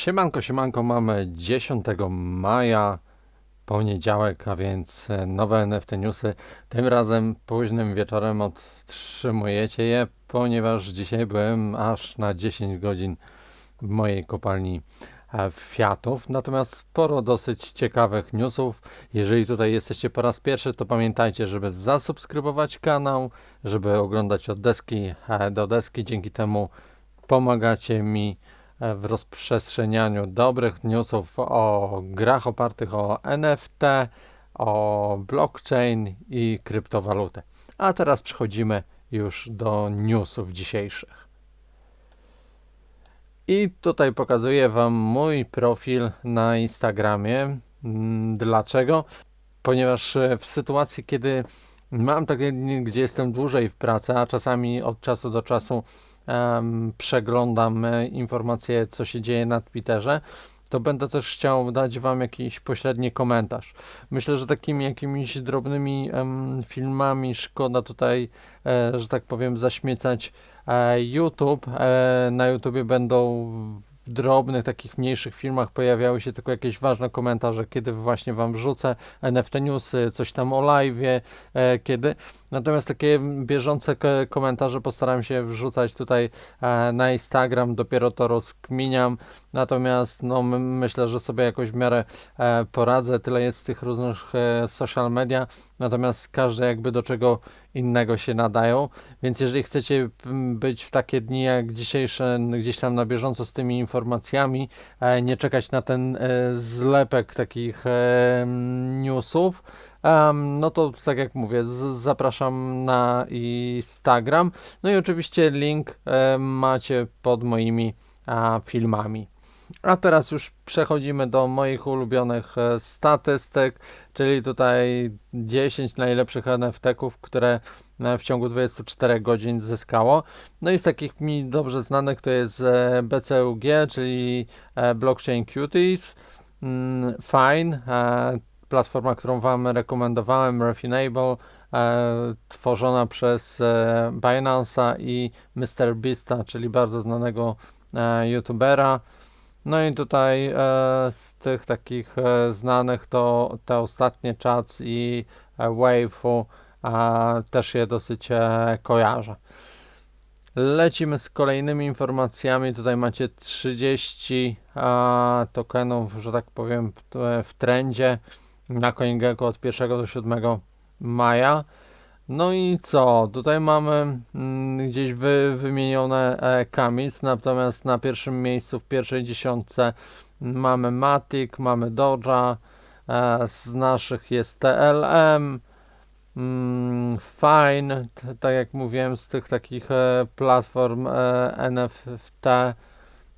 Siemanko, siemanko, mamy 10 maja, poniedziałek, a więc e, nowe NFT newsy. Tym razem późnym wieczorem otrzymujecie je, ponieważ dzisiaj byłem aż na 10 godzin w mojej kopalni e, Fiatów. Natomiast sporo dosyć ciekawych newsów. Jeżeli tutaj jesteście po raz pierwszy, to pamiętajcie, żeby zasubskrybować kanał, żeby oglądać od deski e, do deski. Dzięki temu pomagacie mi w rozprzestrzenianiu dobrych newsów o grach opartych o NFT, o blockchain i kryptowalutę. A teraz przechodzimy już do newsów dzisiejszych. I tutaj pokazuję Wam mój profil na Instagramie. Mm, Dlaczego? Ponieważ e, w sytuacji, kiedy mam takie dni, gdzie jestem dłużej w pracy, a czasami od czasu do czasu em, przeglądam informacje, co się dzieje na Twitterze, to będę też chciał dać Wam jakiś pośredni komentarz. Myślę, że takimi jakimiś drobnymi em, filmami szkoda tutaj, e, że tak powiem, zaśmiecać e, YouTube. E, na YouTubie będą drobnych, takich mniejszych filmach pojawiały się tylko jakieś ważne komentarze, kiedy właśnie Wam wrzucę NFT newsy, coś tam o live'ie, e, kiedy. Natomiast takie bieżące ko- komentarze postaram się wrzucać tutaj e, na Instagram, dopiero to rozkminiam. Natomiast no, my, myślę, że sobie jakoś w miarę e, poradzę. Tyle jest tych różnych e, social media, natomiast każde jakby do czego innego się nadają. Więc jeżeli chcecie być w takie dni jak dzisiejsze, gdzieś tam na bieżąco z tymi informacjami, e, nie czekać na ten e, zlepek takich e, newsów, em, no to tak jak mówię, zapraszam na Instagram. No i oczywiście link e, macie pod moimi a, filmami. A teraz już przechodzimy do moich ulubionych e, statystyk, czyli tutaj 10 najlepszych NFT-ków, które e, w ciągu 24 godzin zyskało. No i z takich mi dobrze znanych to jest e, BCUG, czyli Blockchain Cuties, mm, Fine, platforma, którą Wam rekomendowałem, Refinable, tworzona przez Binance'a i MrBeasta, czyli bardzo znanego youtubera. No i tutaj e, z tych takich e, znanych to te ostatnie Chats i e, Wave'u e, też je dosyć e, kojarzę. Lecimy z kolejnymi informacjami. Tutaj macie 30 e, tokenów, że tak powiem, w, w trendzie na CoinGecko od 1 do 7 maja. No i co? Tutaj mamy mm, gdzieś wy, wymienione e, natomiast na pierwszym miejscu w pierwszej dziesiątce mamy Matic, mamy Doja, e, z naszych jest TLM, mm, Fine, t- tak jak mówiłem, z tych takich e, platform e, NFT.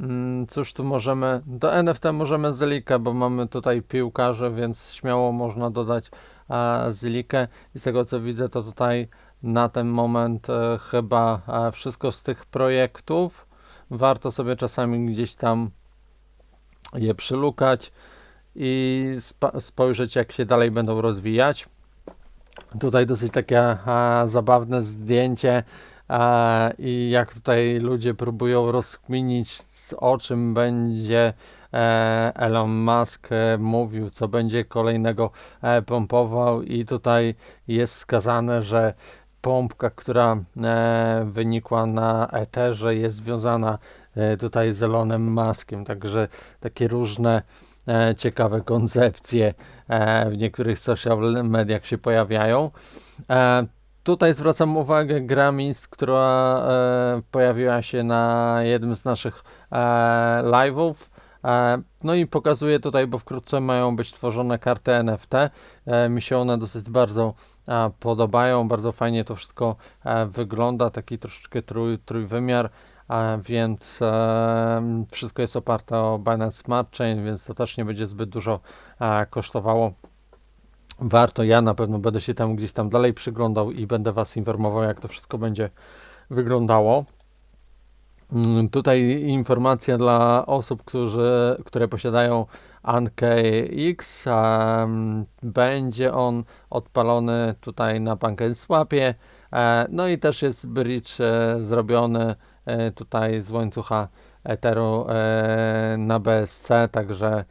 Mm, Cóż tu możemy, do NFT możemy Zelikę, bo mamy tutaj piłkarze, więc śmiało można dodać Zelikę. I z tego co widzę, to tutaj na ten moment e, chyba e, wszystko z tych projektów. Warto sobie czasami gdzieś tam je przylukać i spojrzeć, jak się dalej będą rozwijać. Tutaj dosyć takie e, zabawne zdjęcie i jak tutaj ludzie próbują rozkminić, o czym będzie e, Elon Musk e, mówił, co będzie kolejnego e, pompował i tutaj jest skazane, że pompka, która wynikła na Etherze jest związana tutaj z Elonem Muskiem, także takie różne ciekawe koncepcje w niektórych social mediach się pojawiają. E, tutaj zwracam uwagę Gramis, która e, pojawiła się na jednym z naszych e, live'ów. E, no i pokazuję tutaj, bo wkrótce mają być tworzone karty NFT. E, mi się one dosyć bardzo e, podobają, bardzo fajnie to wszystko e, wygląda, taki troszeczkę trój, trójwymiar. A więc e, wszystko jest oparte o Binance Smart Chain, więc to też nie będzie zbyt dużo e, kosztowało. Warto, ja na pewno będę się tam gdzieś tam dalej przyglądał i będę Was informował, jak to wszystko będzie wyglądało. Mm, Tutaj informacja dla osób, którzy, które posiadają AnKX. em, będzie on odpalony tutaj na PancakeSwapie. E, no i też jest bridge e, zrobiony e, tutaj z łańcucha Etheru e, na BSC, także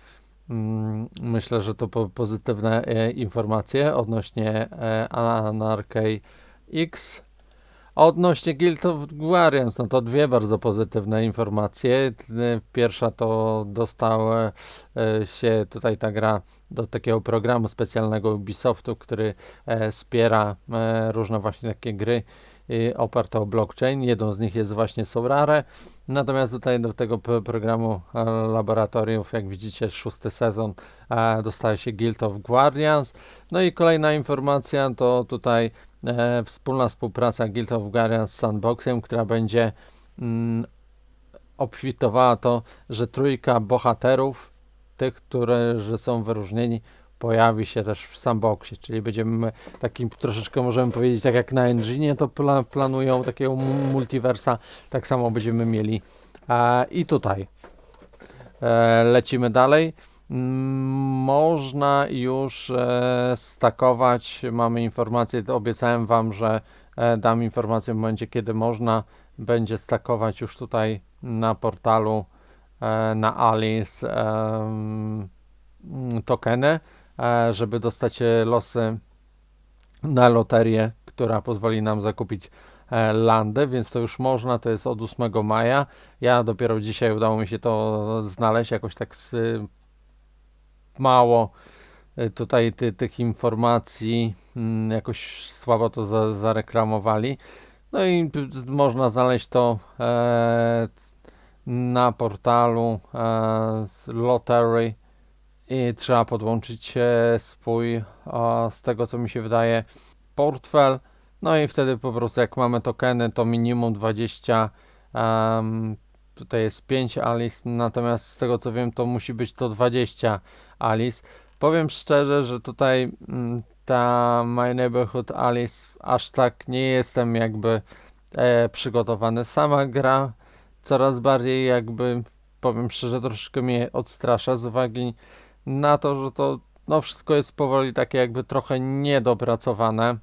myślę, że to po, pozytywne e, informacje odnośnie e, Anarchy X. Odnośnie Guild of Guardians, no to dwie bardzo pozytywne informacje. Pierwsza to dostała e, się tutaj ta gra do takiego programu specjalnego Ubisoftu, który wspiera różne właśnie takie gry oparte o blockchain. Jedną z nich jest właśnie Solare. Natomiast tutaj do tego programu e, laboratoriów, jak widzicie, szósty sezon dostaje się Guild of Guardians. No i kolejna informacja to tutaj e, wspólna współpraca Guild of Guardians z Sandboxem, która będzie mm, obfitowała to, że trójka bohaterów, tych, którzy są wyróżnieni, pojawi się też w Sandboxie, czyli będziemy takim troszeczkę możemy powiedzieć, tak jak na Engine to pla planują takiego mu- multiversa, tak samo będziemy mieli i tutaj. E, lecimy dalej. Mm, Można już e, stakować. Mamy informację, obiecałem Wam, że e, dam informację w momencie, kiedy można będzie stakować już tutaj na portalu na Alice tokeny, żeby dostać e, losy na loterię, która pozwoli nam zakupić e, landy, więc to już można, to jest od 8 maja. Ja dopiero dzisiaj udało mi się to znaleźć, jakoś tak mało tutaj ty, tych informacji, mm, jakoś słabo to za, zareklamowali. No i można znaleźć to e, na portalu e, Lottery i trzeba podłączyć e, swój, z tego co mi się wydaje, portfel. No i wtedy po prostu jak mamy tokeny, to minimum 20, em, tutaj jest 5 Alice, natomiast z tego co wiem, to musi być to 20 Alice. Powiem szczerze, że tutaj mm, ta My Neighborhood Alice aż tak nie jestem jakby e, przygotowany. Sama gra coraz bardziej jakby, powiem szczerze, troszeczkę mnie odstrasza z uwagi na to, że to no wszystko jest powoli takie jakby trochę niedopracowane.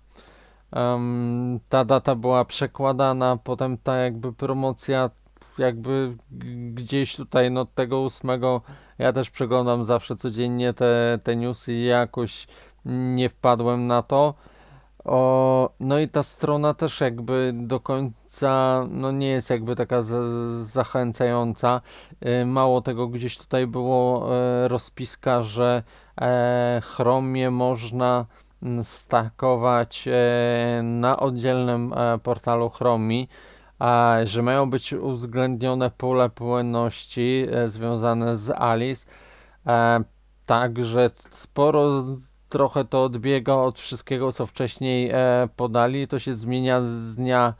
Em, ta data była przekładana, potem ta jakby promocja jakby gdzieś tutaj no tego ósmego ja też przeglądam zawsze codziennie te, te newsy i jakoś nie wpadłem na to. O, no i ta strona też jakby do końca no nie jest jakby taka za- zachęcająca. Y, Mało tego, gdzieś tutaj było e, rozpiska, że e, Chromie można mm, stakować e, na oddzielnym e, portalu Chromie, a że mają być uwzględnione pole płynności związane z Alice. Także sporo trochę to odbiega od wszystkiego, co wcześniej podali. To się zmienia z dnia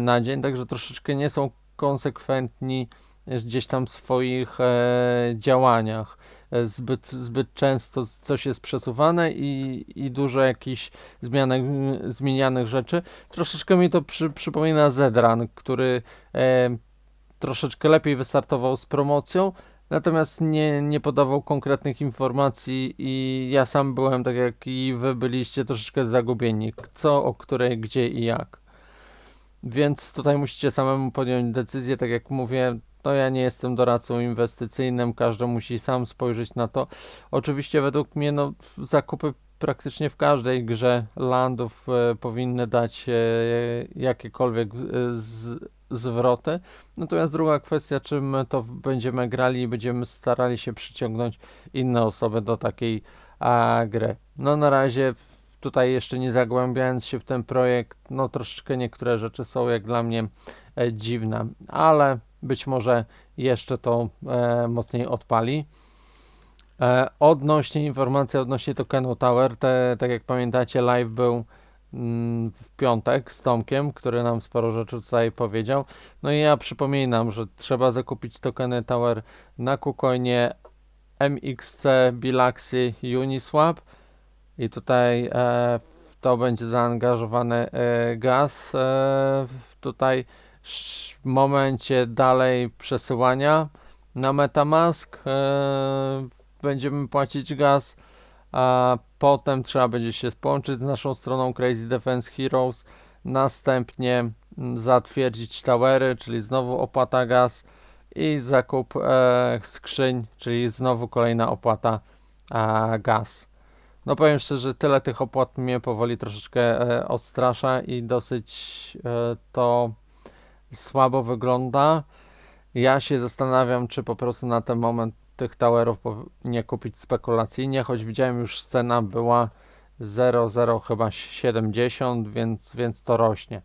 na dzień, także troszeczkę nie są konsekwentni gdzieś tam w swoich e, działaniach. E, Zbyt, zbyt często coś jest przesuwane i, i dużo jakichś zmianek, zmienianych rzeczy. Troszeczkę mi to przy, przypomina Zedran, który e, troszeczkę lepiej wystartował z promocją, natomiast nie, nie podawał konkretnych informacji i ja sam byłem, tak jak i wy byliście, troszeczkę zagubieni, co, o której, gdzie i jak. Więc tutaj musicie samemu podjąć decyzję, tak jak mówię, no ja nie jestem doradcą inwestycyjnym, każdy musi sam spojrzeć na to. Oczywiście według mnie no, zakupy praktycznie w każdej grze landów e, powinny dać e, jakiekolwiek e, z, zwroty. Natomiast druga kwestia, czy my to będziemy grali i będziemy starali się przyciągnąć inne osoby do takiej a, gry. No na razie tutaj jeszcze nie zagłębiając się w ten projekt, no troszeczkę niektóre rzeczy są jak dla mnie e, dziwne, ale być może jeszcze to e, mocniej odpali. E, odnośnie informacji odnośnie tokenu Tower, te, tak jak pamiętacie, live był mm, w piątek z Tomkiem, który nam sporo rzeczy tutaj powiedział. No i ja przypominam, że trzeba zakupić tokeny Tower na KuCoinie MXC, Bilaxy, Uniswap i tutaj e, w to będzie zaangażowany e, gaz. E, tutaj w momencie dalej przesyłania na Metamask e, będziemy płacić gaz, a potem trzeba będzie się połączyć z naszą stroną Crazy Defense Heroes, następnie zatwierdzić towery, czyli znowu opłata gaz i zakup e, skrzyń, czyli znowu kolejna opłata e, gaz. No powiem szczerze, tyle tych opłat mnie powoli troszeczkę e, odstrasza i dosyć e, to słabo wygląda. Ja się zastanawiam, czy po prostu na ten moment tych towerów nie kupić spekulacyjnie, choć widziałem już cena była 0,0 chyba 70, więc, więc to rośnie.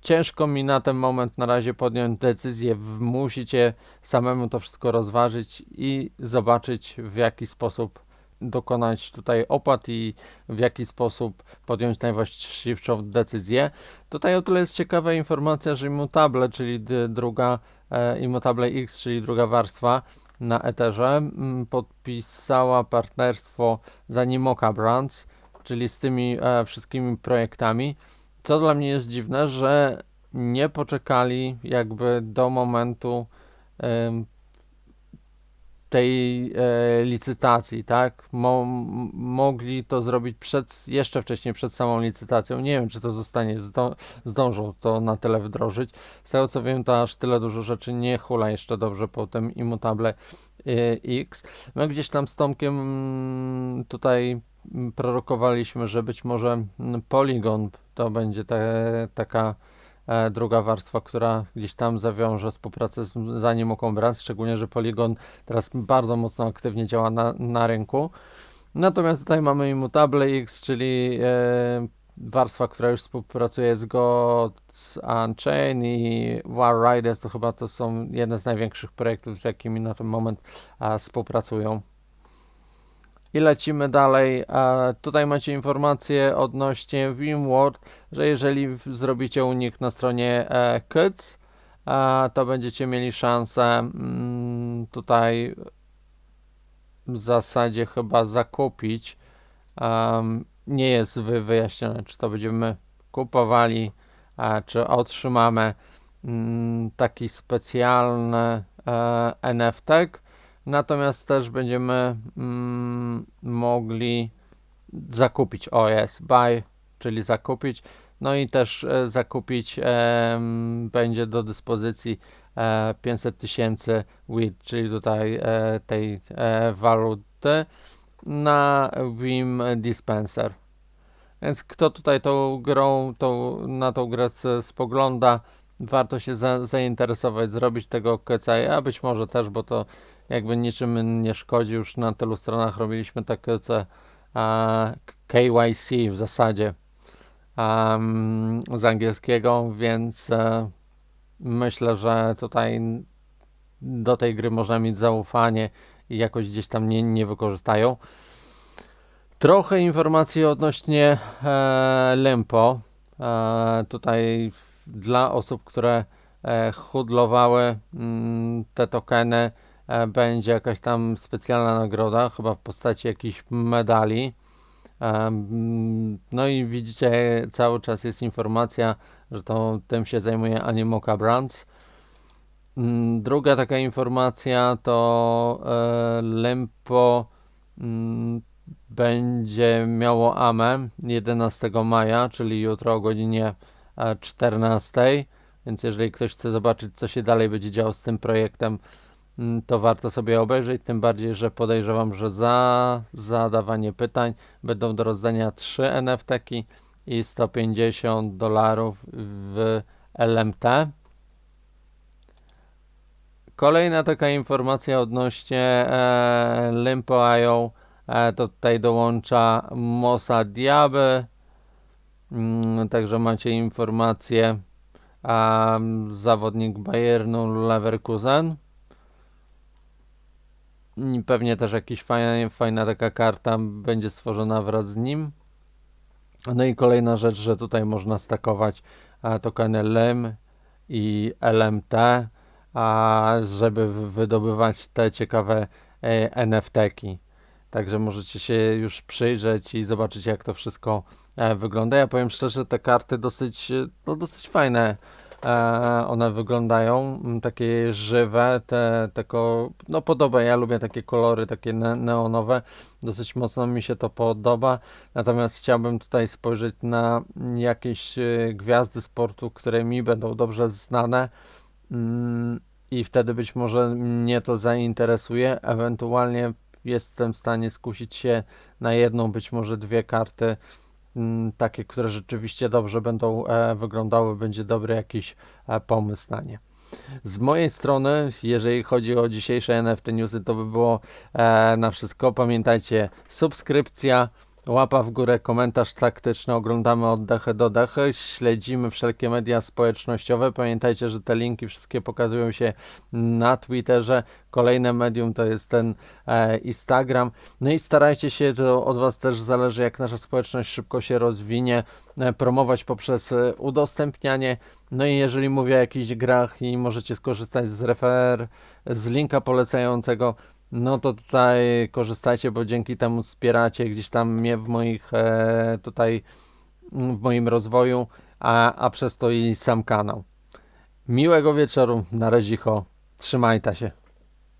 Ciężko mi na ten moment na razie podjąć decyzję. Musicie samemu to wszystko rozważyć i zobaczyć w jaki sposób dokonać tutaj opłat i w jaki sposób podjąć najwłaściwszą decyzję. Tutaj o tyle jest ciekawa informacja, że Immutable, czyli druga e, Immutable X, czyli druga warstwa na Etherze, podpisała partnerstwo z Animoca Brands, czyli z tymi e, wszystkimi projektami. Co dla mnie jest dziwne, że nie poczekali jakby do momentu tej e, licytacji, tak? Mo, mogli to zrobić przed, jeszcze wcześniej, przed samą licytacją. Nie wiem, czy to zostanie, zdążą to na tyle wdrożyć. Z tego co wiem, to aż tyle dużo rzeczy nie hula jeszcze dobrze po tym Immutable e, X. My gdzieś tam z Tomkiem mm, tutaj mm, prorokowaliśmy, że być może mm, Polygon to będzie te, taka druga warstwa, która gdzieś tam zawiąże współpracę z, z Animoką szczególnie, że Polygon teraz bardzo mocno aktywnie działa na, na rynku. Natomiast tutaj mamy Immutable X, czyli e, warstwa, która już współpracuje z Gods Unchained i War Riders, to chyba to są jedne z największych projektów, z jakimi na ten moment a, współpracują. I lecimy dalej. E, tutaj macie informację odnośnie Wimward, że jeżeli zrobicie unik na stronie e, KITS, e, to będziecie mieli szansę mm, tutaj w zasadzie chyba zakupić. Em, nie jest wy, wyjaśnione, czy to będziemy kupowali, a czy otrzymamy mm, taki specjalny e, NFT. Natomiast też będziemy mm, mogli zakupić OS buy, czyli zakupić. No i też e, zakupić em, będzie do dyspozycji e, 500 tysięcy WIT, czyli tutaj e, tej e, waluty na Vim Dispenser. Więc kto tutaj tą grą, tą, na tą grę spogląda, warto się za, zainteresować, zrobić tego KCI, a być może też, bo to jakby niczym nie szkodzi, już na tylu stronach robiliśmy takie a, KYC w zasadzie em, z angielskiego, więc e, myślę, że tutaj do tej gry można mieć zaufanie i jakoś gdzieś tam nie, nie wykorzystają. Trochę informacji odnośnie e, Limpo. E, tutaj dla osób, które e, mm, te tokeny, będzie jakaś tam specjalna nagroda, chyba w postaci jakichś medali. Em, No i widzicie, cały czas jest informacja, że to tym się zajmuje Animoca Brands. Mm, Druga taka informacja to e, Lempo mm, będzie miało AME 11 maja, czyli jutro o godzinie e, 14. Więc jeżeli ktoś chce zobaczyć, co się dalej będzie działo z tym projektem, to warto sobie obejrzeć. Tym bardziej, że podejrzewam, że za zadawanie pytań będą do rozdania 3 NFT-ki i 150 dolarów w LMT. Kolejna taka informacja odnośnie e, Limpo.io, e, to tutaj dołącza Mosa Diaby, mm, także macie informację, em, zawodnik Bayernu Leverkusen. I pewnie też jakiś fajna, fajna taka karta będzie stworzona wraz z nim. No i kolejna rzecz, że tutaj można stakować e, tokeny LIM i LMT, a żeby wy- wydobywać te ciekawe e, NFT-ki. Także możecie się już przyjrzeć i zobaczyć, jak to wszystko e, wygląda. Ja powiem szczerze, te karty dosyć, e, no, dosyć fajne e, one wyglądają, mm, takie żywe, te, tylko, no podoba, ja lubię takie kolory, takie ne neonowe, dosyć mocno mi się to podoba, natomiast chciałbym tutaj spojrzeć na jakieś e, gwiazdy sportu, które mi będą dobrze znane, Mm, I wtedy być może mnie to zainteresuje. Ewentualnie jestem w stanie skusić się na jedną, być może dwie karty, takie, które rzeczywiście dobrze będą e, wyglądały. Będzie dobry jakiś e, pomysł na nie. Z mojej strony, jeżeli chodzi o dzisiejsze NFT newsy, to by było e, na wszystko. Pamiętajcie, subskrypcja, łapa w górę, komentarz taktyczny, oglądamy od do dechy, śledzimy wszelkie media społecznościowe. Pamiętajcie, że te linki wszystkie pokazują się na Twitterze. Kolejne medium to jest ten e, Instagram. No i starajcie się, to od Was też zależy, jak nasza społeczność szybko się rozwinie, e, promować poprzez e, udostępnianie. No i jeżeli mówię o jakichś grach i możecie skorzystać z refer, z linka polecającego, no to tutaj korzystajcie, bo dzięki temu wspieracie gdzieś tam mnie w moich e, tutaj w moim rozwoju, a, a przez to i sam kanał. Miłego wieczoru, na razie, trzymajcie się.